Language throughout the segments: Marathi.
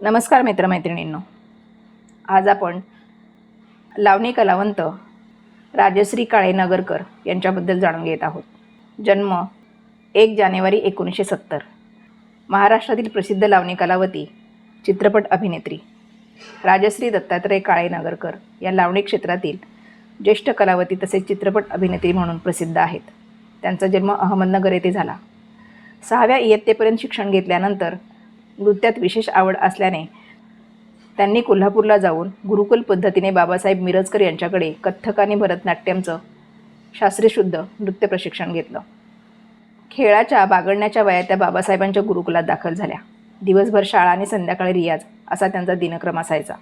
नमस्कार मित्रमैत्रिणींनो. आज आपण लावणी कलावंत राजश्री काळे नगरकर यांच्याबद्दल जाणून घेत आहोत. जन्म एक जानेवारी एकोणीसशे सत्तर. महाराष्ट्रातील प्रसिद्ध लावणी कलावती चित्रपट अभिनेत्री राजश्री दत्तात्रय काळे नगरकर या लावणी क्षेत्रातील ज्येष्ठ कलावती तसेच चित्रपट अभिनेत्री म्हणून प्रसिद्ध आहेत. त्यांचा जन्म अहमदनगर येथे झाला. सहाव्या इयत्तेपर्यंत शिक्षण घेतल्यानंतर नृत्यात विशेष आवड असल्याने त्यांनी कोल्हापूरला जाऊन गुरुकुल पद्धतीने बाबासाहेब मिरजकर यांच्याकडे कथ्थक आणि भरतनाट्यमचं शास्त्रीशुद्ध नृत्य प्रशिक्षण घेतलं. खेळाच्या बागडण्याच्या वयात त्या बाबासाहेबांच्या गुरुकुलात दाखल झाल्या. दिवसभर शाळा आणि संध्याकाळी रियाज असा त्यांचा दिनक्रम असायचा.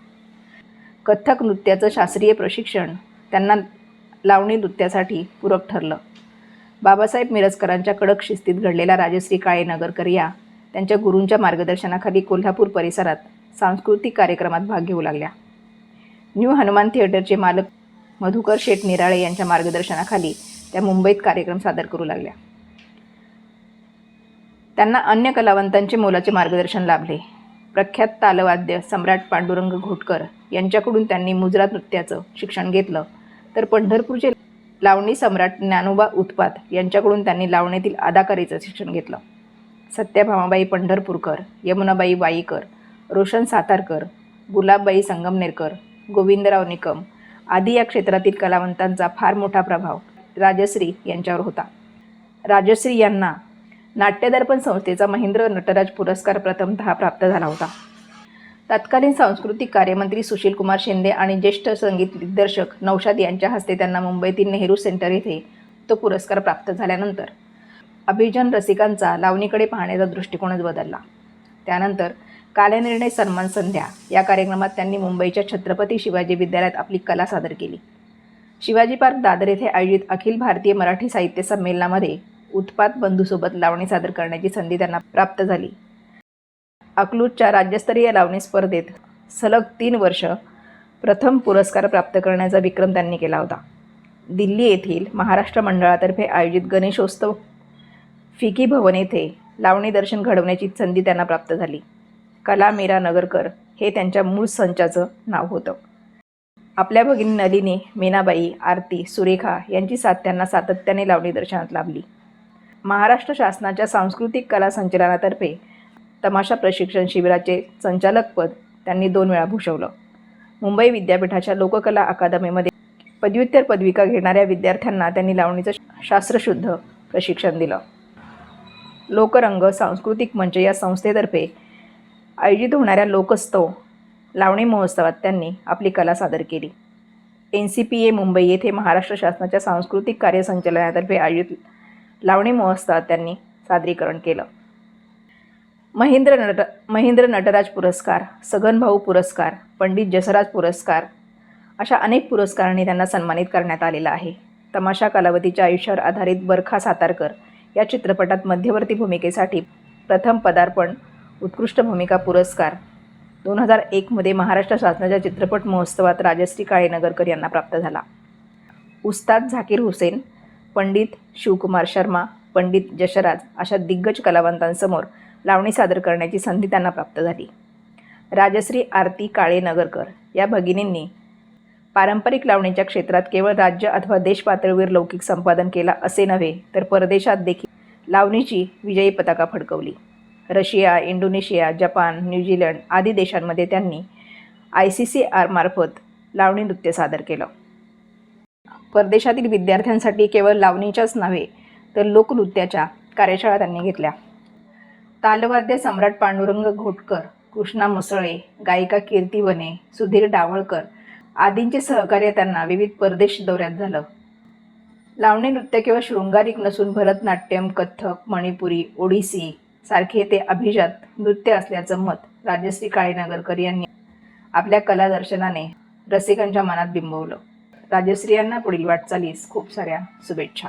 कथ्थक नृत्याचं शास्त्रीय प्रशिक्षण त्यांना लावणी नृत्यासाठी पूरक ठरलं. बाबासाहेब मिरजकरांच्या कडक शिस्तीत घडलेला राजश्री काळे नगरकर या त्यांच्या गुरूंच्या मार्गदर्शनाखाली कोल्हापूर परिसरात सांस्कृतिक कार्यक्रमात भाग घेऊ लागल्या. न्यू हनुमान थिएटरचे मालक मधुकर शेठ निराळे यांच्या मार्गदर्शनाखाली त्या मुंबईत कार्यक्रम सादर करू लागल्या. त्यांना अन्य कलावंतांचे मोलाचे मार्गदर्शन लाभले. प्रख्यात तालवाद्य सम्राट पांडुरंग घोटकर यांच्याकडून त्यांनी मुजरात नृत्याचं शिक्षण घेतलं. तर पंढरपूरचे लावणी सम्राट ज्ञानोबा उत्पात यांच्याकडून त्यांनी लावणीतील अदाकारीचं शिक्षण घेतलं. सत्याभामाबाई पंढरपूरकर यमुनाबाई वाईकर रोशन सातारकर गुलाबबाई संगमनेरकर गोविंदराव निकम आदी या क्षेत्रातील कलावंतांचा फार मोठा प्रभाव राजश्री यांच्यावर होता. राजश्री यांना नाट्यदर्पण संस्थेचा महेंद्र नटराज पुरस्कार प्रथमतः प्राप्त झाला होता. तत्कालीन सांस्कृतिक कार्यमंत्री सुशीलकुमार शिंदे आणि ज्येष्ठ संगीत दिग्दर्शक नौशाद यांच्या हस्ते त्यांना मुंबईतील नेहरू सेंटर येथे तो पुरस्कार प्राप्त झाल्यानंतर अभिजन रसिकांचा लावणीकडे पाहण्याचा दृष्टिकोनच बदलला. त्यानंतर कालनिर्णय सन्मान संध्या या कार्यक्रमात त्यांनी मुंबईच्या छत्रपती शिवाजी विद्यालयात आपली कला सादर केली. शिवाजी पार्क दादर येथे आयोजित अखिल भारतीय मराठी साहित्य संमेलनामध्ये उत्पात बंधूसोबत लावणी सादर करण्याची संधी त्यांना प्राप्त झाली. अकलूजच्या राज्यस्तरीय लावणी स्पर्धेत सलग तीन वर्ष प्रथम पुरस्कार प्राप्त करण्याचा विक्रम त्यांनी केला होता. दिल्ली येथील महाराष्ट्र मंडळातर्फे आयोजित गणेशोत्सव फिकी भवन येथे लावणी दर्शन घडवण्याची संधी त्यांना प्राप्त झाली. कला मीरा नगरकर हे त्यांच्या मूळ संचाचं नाव होतं. आपल्या भगिनी नलिनी मीनाबाई आरती सुरेखा यांची साथ त्यांना सातत्याने लावणी दर्शनात लाभली. महाराष्ट्र शासनाच्या सांस्कृतिक कला संचलनातर्फे तमाशा प्रशिक्षण शिबिराचे संचालकपद त्यांनी दोन वेळा भूषवलं. मुंबई विद्यापीठाच्या लोककला अकादमीमध्ये पदव्युत्तर पदविका घेणाऱ्या विद्यार्थ्यांना त्यांनी लावणीचं शास्त्रशुद्ध प्रशिक्षण दिलं. लोकरंग सांस्कृतिक मंच या संस्थेतर्फे आयोजित होणाऱ्या लोकस्तव लावणी महोत्सवात त्यांनी आपली कला सादर केली. N C P A Mumbai येथे महाराष्ट्र शासनाच्या सांस्कृतिक कार्य संचालनातर्फे आयोजित लावणी महोत्सवात त्यांनी सादरीकरण केलं. महेंद्र नट महेंद्र नटराज पुरस्कार सगनभाऊ पुरस्कार पंडित जसराज पुरस्कार अशा अनेक पुरस्कारांनी त्यांना सन्मानित करण्यात आलेलं आहे. तमाशा कालावधीच्या आयुष्यावर आधारित बरखा सातारकर या चित्रपटात मध्यवर्ती भूमिकेसाठी प्रथम पदार्पण उत्कृष्ट भूमिका पुरस्कार. दोन हजार एकमध्ये महाराष्ट्र शासनाच्या चित्रपट महोत्सवात राजश्री काळे नगरकर यांना प्राप्त झाला. उस्ताद झाकीर हुसेन पंडित शिवकुमार शर्मा पंडित जशराज अशा दिग्गज कलावंतांसमोर लावणी सादर करण्याची संधी त्यांना प्राप्त झाली. राजश्री आरती काळे नगरकर या भगिनींनी पारंपरिक लावणीच्या क्षेत्रात केवळ राज्य अथवा देश पातळीवर लौकिक संपादन केला असे नव्हे तर परदेशात देखील लावणीची विजयी पताका फडकवली. Russia Indonesia Japan New Zealand आदी देशांमध्ये त्यांनी आय सी सी आरमार्फत लावणी नृत्य सादर केलं. परदेशातील विद्यार्थ्यांसाठी केवळ लावणीच्याच नव्हे तर लोकनृत्याच्या कार्यशाळा त्यांनी घेतल्या. तालवाद्य सम्राट पांडुरंग घोटकर कृष्णा मुसळे गायिका कीर्ती वने सुधीर डावळकर आदींचे सहकार्य त्यांना विविध परदेश दौऱ्यात झालं. लावणी नृत्य केवळ शृंगारिक नसून भरतनाट्यम कथ्थक मणिपुरी ओडिसी सारखे ते अभिजात नृत्य असल्याचं मत राजश्री काळेनगरकर यांनी आपल्या कला दर्शनाने रसिकांच्या मनात बिंबवलं. राजश्री यांना पुढील वाटचालीस खूप साऱ्या शुभेच्छा.